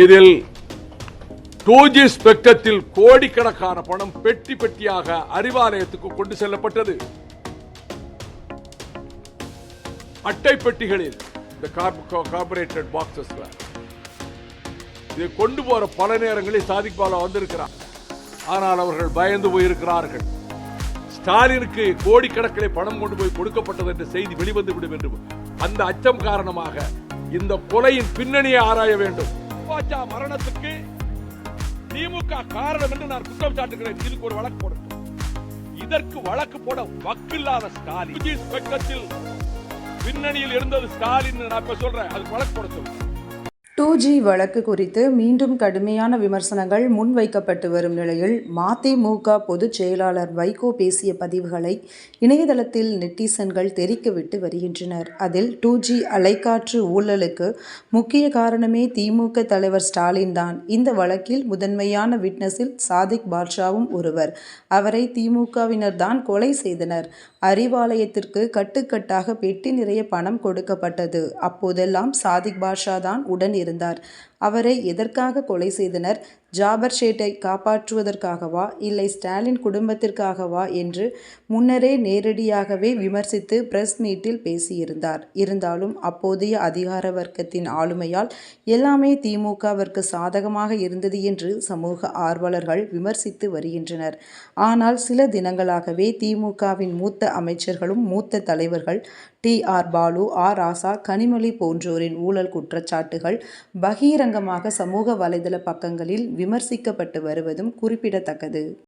இதில் two G ஸ்பெக்டத்தில் கோடிக்கணக்கான பணம் பெட்டி பெட்டியாக அறிவாலயத்துக்கு கொண்டு செல்லப்பட்டது. அட்டை பெட்டிகளில் இந்த கார்பரேட்டட் பாக்ஸஸ்ல இதை கொண்டு போற பல நேரங்களில் சாதிக் பாலா வந்திருக்கிறார். ஆனால் அவர்கள் பயந்து போயிருக்கிறார்கள். ஸ்டாலினுக்கு கோடிக்கணக்கிலே பணம் கொண்டு போய் கொடுக்கப்பட்டது என்ற செய்தி வெளிவந்துவிடும் என்று அந்த அச்சம் காரணமாக இந்த கொலையின் பின்னணியை ஆராய வேண்டும். பாஜா மரணத்துக்கு திமுக காரணம் என்று நான் குற்றம் சாட்டுகிறேன். இதுக்கு ஒரு வழக்கு போடட்டும். இதற்கு வழக்கு போட வக்கில்லாத ஸ்டாலின். பின்னணியில் இருந்தது ஸ்டாலின் நான் இப்ப சொல்றேன். அதுக்கு வழக்கு போட சொல்றேன் டூ ஜி வழக்கு குறித்து மீண்டும் கடுமையான விமர்சனங்கள் முன்வைக்கப்பட்டு வரும் நிலையில் மதிமுக பொதுச் செயலாளர் வைகோ பேசிய பதிவுகளை இணையதளத்தில் நெட்டிசன்கள் தெரிக்கவிட்டு வருகின்றனர். அதில் டூ ஜி அலைக்காற்று ஊழலுக்கு முக்கிய காரணமே திமுக தலைவர் ஸ்டாலின் தான். இந்த வழக்கில் முதன்மையான விட்னஸில் சாதிக் பாட்ஷாவும் ஒருவர். அவரை திமுகவினர் தான் கொலை செய்தனர். அறிவாலயத்திற்கு கட்டுக்கட்டாக பெட்டி நிறைய பணம் கொடுக்கப்பட்டது. அப்போதெல்லாம் சாதிக் பாஷா தான் உடன் இருந்தார் கொண்டிருந்தார். அவரை எதற்காக கொலை செய்தனர்? ஜாபர் ஷேட்டை காப்பாற்றுவதற்காகவா இல்லை ஸ்டாலின் குடும்பத்திற்காகவா என்று முன்னரே நேரடியாகவே விமர்சித்து பிரஸ் மீட்டில் பேசியிருந்தார். இருந்தாலும் அப்போதைய அதிகார வர்க்கத்தின் ஆளுமையால் எல்லாமே திமுகவிற்கு சாதகமாக இருந்தது என்று சமூக ஆர்வலர்கள் விமர்சித்து வருகின்றனர். ஆனால் சில தினங்களாகவே திமுகவின் மூத்த அமைச்சர்களும் மூத்த தலைவர்கள் T. R. Baalu R Raja Kanimozhi போன்றோரின் ஊழல் குற்றச்சாட்டுகள் பகிரங்கமாக சமூக வலைதள பக்கங்களில் விமர்சிக்கப்பட்டு வருவதும் குறிப்பிடத்தக்கது.